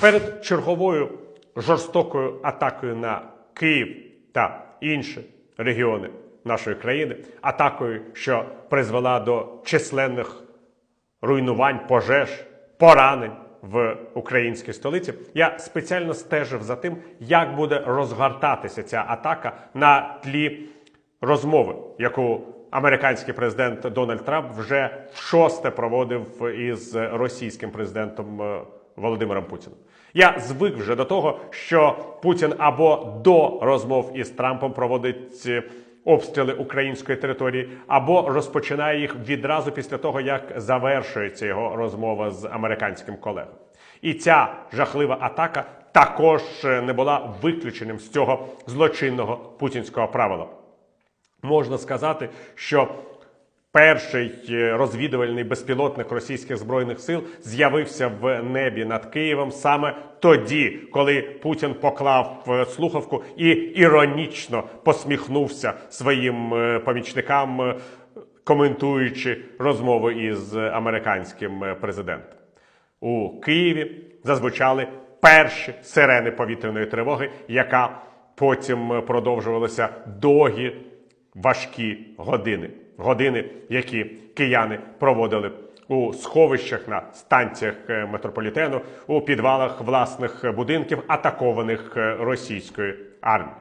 Перед черговою жорстокою атакою на Київ та інші регіони нашої країни, атакою, що призвела до численних руйнувань, пожеж, поранень в українській столиці. Я спеціально стежив за тим, як буде розгортатися ця атака на тлі розмови, яку американський президент Дональд Трамп вже в шосте проводив із російським президентом е, Володимиром Путіним. Я звик вже до того, що Путін або до розмов із Трампом проводить е, обстріли української території, або розпочинає їх відразу після того, як завершується його розмова з американським колегою. І ця жахлива атака також е, не була виключенням з цього злочинного путінського правила. Можна сказати, що перший е, розвідувальний безпілотник російських збройних сил з'явився в небі над Києвом саме тоді, коли Путін поклав е, слухавку і іронічно посміхнувся своїм е, помічникам, коментуючи розмову із американським президентом. У Києві зазвучали перші сирени повітряної тривоги, яка потім продовжувалася довгі важкі години. Години, які кияни проводили у сховищах на станціях е, метрополітену, у підвалах власних будинків, атакованих е, російською армією.